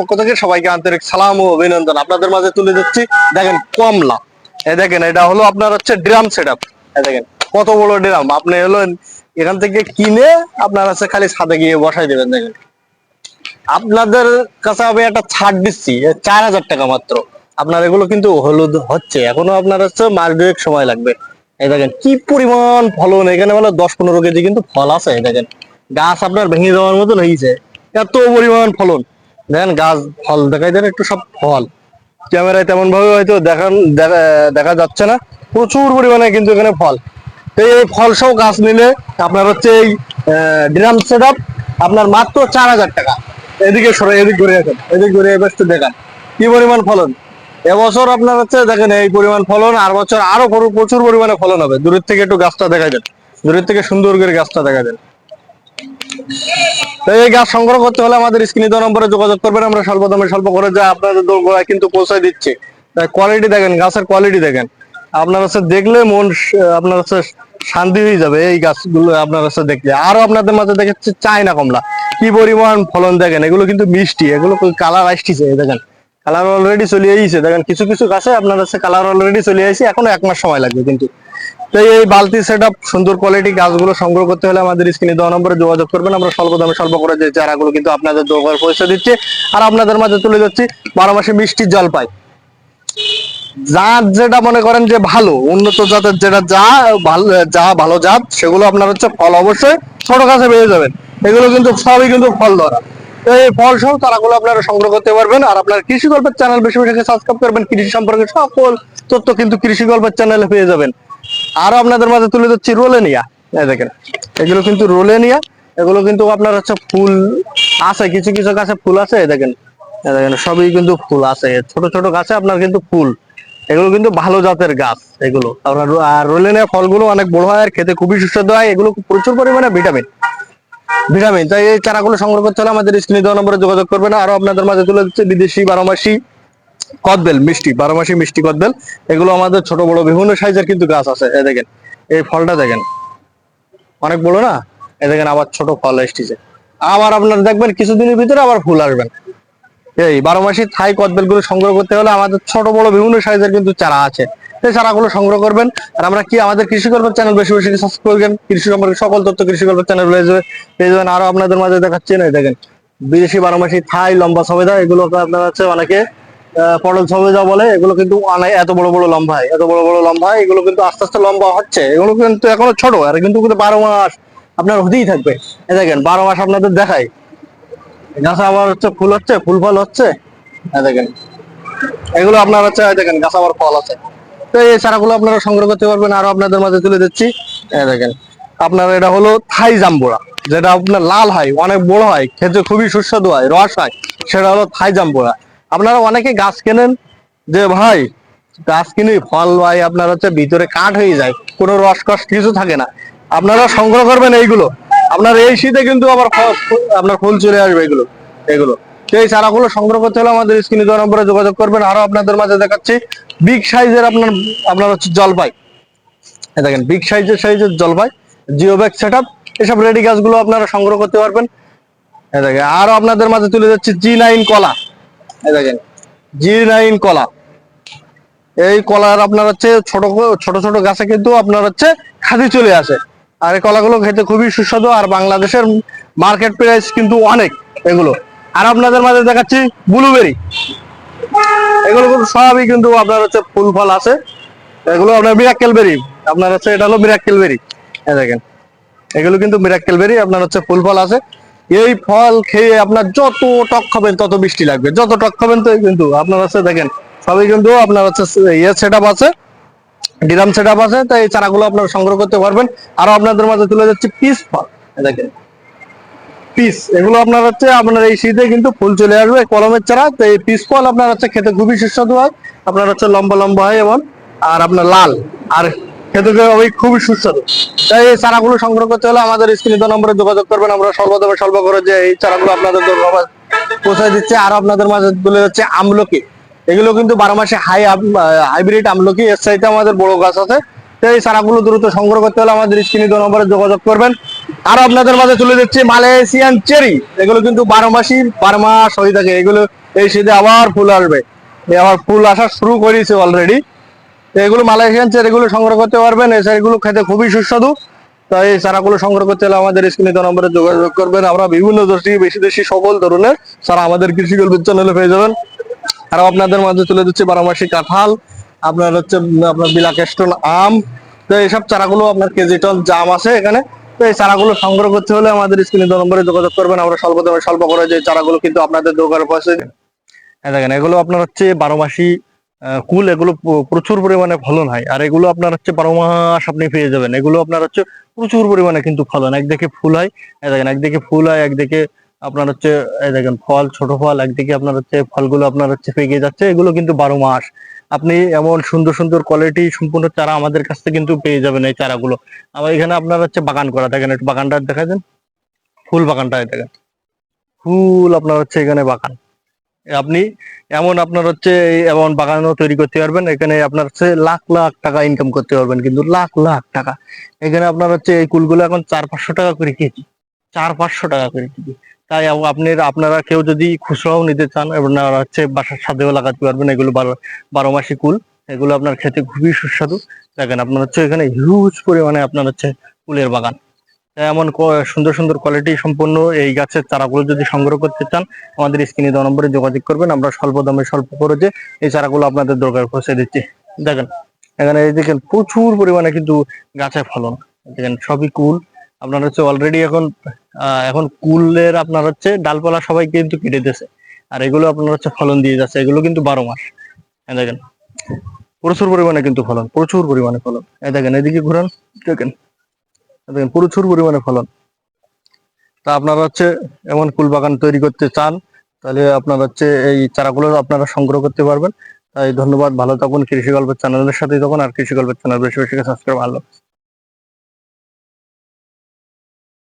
পক্ষ থেকে সবাইকে আন্তরিক সালাম ও অভিনন্দন। আপনাদের মাঝে তুলে দিচ্ছি দেখেন কমলা। এই দেখেন, এটা হলো আপনার হচ্ছে ড্রাম সেট আপ দেখেন, কত বড় ড্রাম। আপনি হলো এখান থেকে কিনে আপনার হচ্ছে খালি ছাদে গিয়ে বসাই দেবেন, দেখেন। আপনাদের কাছে আমি একটা ছাড় দিচ্ছি চার হাজার টাকা মাত্র। আপনার এগুলো কিন্তু হলুদ হচ্ছে, এখনও আপনার হচ্ছে মাস দুয়েক সময় লাগবে। এই দেখেন, কি পরিমাণ ফলন, এখানে বলে দশ পনেরো কেজি কিন্তু ফল আছে দেখেন। গাছ আপনার ভেঙে যাওয়ার মতন হয়েছে, এত পরিমাণ ফলন। দেখেন গাছ ফল দেখাই দেন, একটু সব ফল। ক্যামেরায় তেমন ভাবে হয়তো দেখান, দেখা- যাচ্ছে না। প্রচুর পরিমাণে কিন্তু এখানে ফল। তো এই ফল সহ গাছ নিলে আপনার হচ্ছে এই ড্রাম সেট আপনার মাত্র চার হাজার টাকা। এদিকে সরে, এদিক ঘুরে আসেন, এদিক ঘুরে এবার একটু দেখান। কি পরিমাণ ফলন? এবছর আপনার হচ্ছে দেখেন এই পরিমাণ ফলন, আর বছর আরও প্রচুর- পরিমাণে ফলন হবে। দূরের থেকে একটু গাছটা দেখা দেন। দূরের থেকে সুন্দর করে গাছটা দেখা দেন। তো এই গাছ সংগ্রহ করতে হলে আমাদের নম্বরে যোগাযোগ করবেন, আমরা স্বল্প দামে স্বল্প করে যা আপনাদের দোরগোড়ায় কিন্তু পৌঁছায় দিচ্ছি। কোয়ালিটি দেখেন, গাছের কোয়ালিটি দেখেন। আপনার দেখলে মন, আপনার শান্তি হয়ে যাবে এই গাছগুলো আপনার হচ্ছে দেখলে। আরও আপনাদের মাঝে দেখেছে চায়না কমলা। কি পরিমাণ ফলন দেখেন, এগুলো কিন্তু মিষ্টি, এগুলো কালার আসতেছে দেখেন। কালার অলরেডি চলে আইছে দেখেন, কিছু কিছু গাছে আপনার হচ্ছে কালার অলরেডি চলে আইছে এখনও এক মাস সময় লাগবে কিন্তু। তো এই বালতি সেট সুন্দর কোয়ালিটি গাছগুলো সংগ্রহ করতে হলে আমাদের স্ক্রিনে দেওয়া নম্বরে যোগাযোগ করবেন। আমরা স্বল্প দামে স্বল্প করে যে চারাগুলো কিন্তু আপনাদের দোকানে আর আপনাদের মাঝে তুলে যাচ্ছি বারো মাসে মিষ্টি জাত যেটা মনে করেন যে ভালো, উন্নত জাতের যেটা যা ভালো যা ভালো জাত, সেগুলো আপনার হচ্ছে ফল অবশ্যই ছোট গাছে পেয়ে যাবেন। এগুলো কিন্তু সবই কিন্তু ফল ধরা। এই ফল সহ তারাগুলো আপনারা সংগ্রহ করতে পারবেন। আর আপনার কৃষি গল্পের চ্যানেল বেশি বেশি সাবস্ক্রাইব করবেন। কৃষি সম্পর্কে সকল তথ্য কিন্তু কৃষি গল্পের চ্যানেলে পেয়ে যাবেন। আরও আপনাদের মাঝে তুলে দিচ্ছি রোলেনিয়া। এই দেখেন, এগুলো কিন্তু রোলেনিয়া, এগুলো কিন্তু আপনার হচ্ছে ফুল আছে, কিছু কিছু গাছে ফুল আছে, এই দেখেন দেখেন, সবই কিন্তু ফুল আছে। ছোট ছোট গাছে আপনার কিন্তু ফুল, এগুলো কিন্তু ভালো জাতের গাছ, এগুলো। আপনার আর রোলেনিয়া ফলগুলো অনেক বড় হয় আর খেতে খুবই সুস্বাদু হয়, এগুলো প্রচুর পরিমাণে ভিটামিন। ভিটামিন, তাই এই চারাগুলো সংগ্রহ করতে হলে আমাদের স্ক্রিনে দেওয়া নম্বরে যোগাযোগ করবেন। আরও আপনাদের মাঝে তুলে দিচ্ছে বিদেশি বারোমাসি কদবেল, মিষ্টি, বারো মাসি মিষ্টি কদবেল। এগুলো আমাদের ছোট বড় বিভিন্ন সাইজের কিন্তু গাছ আছে। এই দেখেন, এই ফলটা দেখেন। অনেক বড় না? এই দেখেন আবার ছোট ফল এসেছে। আবার আপনার দেখবেন কিছুদিনের ভিতরে আবার ফুল আসবেন এই বারো মাসি থাই কদবেলগুলো সংগ্রহ করতে হলে আমাদের ছোট বড় বিভিন্ন সাইজের কিন্তু চারা আছে। সেই চারাগুলো সংগ্রহ করবেন। আর আমরা কি আমাদের কৃষি গল্পের চ্যানেল বেশি বেশি সাবস্ক্রাইব করবেন কৃষি সম্পর্কে সকল তথ্য কৃষি গল্পের চ্যানেল পেয়ে যাবে পেয়ে যাবেন। আরও আপনাদের মাঝে দেখাচ্ছি। না এই দেখেন, বিদেশি বারো মাসি থাই লম্বা সবেদা, এগুলো আপনার হচ্ছে অনেকে পটল সবেদা বলে, এগুলো কিন্তু অনেক এত বড় বড় লম্বা এত বড় বড় লম্বা এগুলো কিন্তু আস্তে আস্তে লম্বা হচ্ছে। এগুলো কিন্তু এখনও ছোট, আর কিন্তু কিন্তু বারো মাস আপনার হতেই থাকবে। এই দেখেন, বারো মাস আপনাদের দেখায় গাছে আবার হচ্ছে ফুল হচ্ছে, ফুল ফল হচ্ছে। দেখেন, এগুলো আপনার হচ্ছে দেখেন, গাছ আবার ফল আছে। তো এই চারাগুলো আপনারা সংগ্রহ করতে পারবেন, আরও আপনাদের মাঝে তুলে দিচ্ছি। দেখেন, আপনার এটা হলো থাই জাম্বুরা, যেটা আপনার লাল হয়, অনেক বড় হয়, খেতে খুবই সুস্বাদু হয়, রস হয়, সেটা হলো থাই জাম্বুরা। আপনারা অনেকে গাছ কেনেন যে, ভাই, গাছ কিনে, ফল ভাই আপনার হচ্ছে ভিতরে কাঠ হয়ে যায়, কোনো রস কস কিছু থাকে না। আপনারা সংগ্রহ করবেন এইগুলো। আপনার এই শীতে কিন্তু আবার আপনার ফুল চলে আসবে এগুলো এগুলো। এই চারাগুলো সংগ্রহ করতে হলে আমাদের স্ক্রিনে দেওয়া নম্বরে যোগাযোগ করবেন। আরও আপনাদের মাঝে দেখাচ্ছি, বিগ সাইজের আপনার আপনার হচ্ছে জলপাই। দেখেন, বিগ সাইজের সাইজের জলপাই জিও ব্যাগ সেট আপ এসব রেডি গাছগুলো আপনারা সংগ্রহ করতে পারবেন। দেখেন, আরও আপনাদের মাঝে তুলে যাচ্ছে জি নাইন কলা। দেখেন জি নাইন কলা। এই কলার আপনার হচ্ছে ছোট ছোট ছোট গাছে কিন্তু আপনার হচ্ছে খাদি চলে আসে। আর এই কলাগুলো খেতে খুবই সুস্বাদু আর বাংলাদেশের মার্কেট প্রাইস কিন্তু অনেক এগুলো। আর আপনাদের মাঝে দেখাচ্ছি ব্লুবেরি এগুলো কিন্তু সবই কিন্তু আপনার হচ্ছে ফুল ফল আছে। এগুলো আপনার মিরাক্কেল বেরি আপনার হচ্ছে এটা হলো মিরাক্কেল বেরি দেখেন, এগুলো কিন্তু মিরাক্কেল বেরি আপনার হচ্ছে ফুল ফল আছে। এই ফল খেয়ে আপনার যত টক খাবেন, তত মিষ্টি লাগবে। যত টক খাবেন, তো কিন্তু আপনার হচ্ছে দেখেন, সবই কিন্তু আপনার হচ্ছে ইয়ে সেট আপ আছে ডিরাম সেট আপ আছে, তো এই চারাগুলো আপনারা সংগ্রহ করতে পারবেন। আরও আপনাদের মাঝে তুলে যাচ্ছে পিস ফল। দেখেন পিস এগুলো আপনার হচ্ছে আপনার এই শীতে কিন্তু ফুল চলে আসবে, কলমের চারা। তো এই পিস ফল আপনার হচ্ছে খেতে খুবই সুস্বাদু হয়, আপনার হচ্ছে লম্বা লম্বা হয় এবং, আর আপনার লাল, আর খেতে খুবই সুস্বাদু। তাই এই চারাগুলো সংগ্রহ করতে হলে আমাদের স্ক্রিনে নম্বরে যোগাযোগ করবেন। আমরা স্বল্প করে যে এই চারাগুলো আপনাদের পৌঁছায় দিচ্ছে। আর আপনাদের মাঝে যাচ্ছে আমলকি। এগুলো কিন্তু বারো মাসে হাই হাইব্রিড আমলকি। এর চাইতে আমাদের বড় গাছ আছে। তো এই চারাগুলো দ্রুত সংগ্রহ করতে হলে আমাদের স্ক্রিনে নম্বরে যোগাযোগ করবেন। আর আপনাদের মাঝে তুলে দিচ্ছি মালয়েশিয়ান চেরি। এগুলো কিন্তু বারো মাসই, বারো মাস হয়ে থাকে। এগুলো এই শীতে আবার ফুল আসবে। আবার ফুল আসা শুরু করেছে অলরেডি এগুলো মালয়েশিয়ান চেরি এগুলো সংগ্রহ করতে পারবেন। এই চেরিগুলো খেতে খুবই সুস্বাদু। তাই এই চারাগুলো সংগ্রহ করতে হলে আমাদের স্ক্রিনে নম্বরে যোগাযোগ করবেন। আমরা বিভিন্ন দেশি, বেশি দেশি সকল ধরনের চারা আমাদের কৃষি গল্পের চ্যানেলে পেয়ে যাবেন। আর আপনাদের মাঝে তুলে দিচ্ছি বারোমাসি কাঁঠাল, আপনার হচ্ছে, আপনার বিলাকেস্টন আম। তো এইসব চারাগুলো আপনার কেজি টন জাম আছে এখানে। তো এই চারাগুলো সংগ্রহ করতে হলে আমাদের স্ক্রিনে নম্বরে যোগাযোগ করবেন। আমরা স্বল্প দামে, স্বল্প করে যে চারাগুলো কিন্তু আপনাদের দোকানে পৌঁছে দেখেন, এগুলো আপনার হচ্ছে বারো মাসি কুল এগুলো প্রচুর পরিমাণে ফলন হয়। আর এগুলো আপনার হচ্ছে বারো মাস আপনি পেয়ে যাবেন। এগুলো আপনার হচ্ছে প্রচুর পরিমাণে কিন্তু ফলন একদিকে ফুল হয় দেখেন, একদিকে ফুল হয়, একদিকে আপনার হচ্ছে দেখেন, ফল, ছোট ফল, একদিকে আপনার হচ্ছে ফলগুলো আপনার হচ্ছে পেকে যাচ্ছে। এগুলো কিন্তু বারো মাস আপনি এমন সুন্দর সুন্দর কোয়ালিটি সম্পূর্ণ চারা আমাদের কাছ থেকে কিন্তু পেয়ে যাবেন এই চারাগুলো। আমার এখানে আপনার হচ্ছে বাগান করা। দেখেন, একটু বাগানটা দেখা দেন। ফুল বাগানটা দেখেন। ফুল আপনার হচ্ছে এখানে বাগান। আপনি এমন আপনার হচ্ছে এমন বাগানও তৈরি করতে পারবেন, এখানে আপনার হচ্ছে লাখ লাখ টাকা ইনকাম করতে পারবেন, কিন্তু লাখ লাখ টাকা। এখানে আপনার হচ্ছে এই কুলগুলো এখন চার পাঁচশো টাকা করে কেজি, চার পাঁচশো টাকা করে কেজি। তাই আপ- আপনি, আপনারা কেউ যদি খুচরাও নিতে চান, আপনারা হচ্ছে বাসার সাথেও লাগাতে পারবেন, এগুলো বারো বারো মাসি কুল, এগুলো আপনার খেতে খুবই সুস্বাদু। দেখেন, আপনার হচ্ছে এখানে হিউজ পরিমাণে আপনার হচ্ছে কুলের বাগান। এমন সুন্দর সুন্দর কোয়ালিটি সম্পন্ন এই গাছের চারাগুলো যদি সংগ্রহ করতে চান, আমাদের স্ক্রিনে দেওয়া নম্বরে যোগাযোগ করবেন। আমরা স্বল্প দামে, স্বল্প খরচে এই চারাগুলো আপনাদের দরকার পৌঁছে দিচ্ছি। দেখেন, এখানে এই দেখেন প্রচুর পরিমাণে কিন্তু গাছে ফলন। দেখেন সবই কুল। আপনার হচ্ছে অলরেডি এখন এখন কুলের আপনার হচ্ছে ডালপালা সবাই কিন্তু কেটে দিয়েছে। আর এগুলো আপনার হচ্ছে ফলন দিয়ে যাচ্ছে। এগুলো কিন্তু বারো মাস। এই দেখেন, প্রচুর পরিমাণে কিন্তু ফলন, প্রচুর পরিমাণে ফলন। দেখেন, এদিকে ঘুরান, দেখেন। দেখেন, প্রচুর পরিমাণে ফলন। তা আপনারা হচ্ছে এমন কুল বাগান তৈরি করতে চান, তাহলে আপনার হচ্ছে এই চারাগুলো আপনারা সংগ্রহ করতে পারবেন। তাই ধন্যবাদ, ভালো থাকুন কৃষি গল্পের চ্যানেলের সাথেই তখন আর কৃষি গল্পের চ্যানেল বেশি বেশি সাবস্ক্রাইব ভালো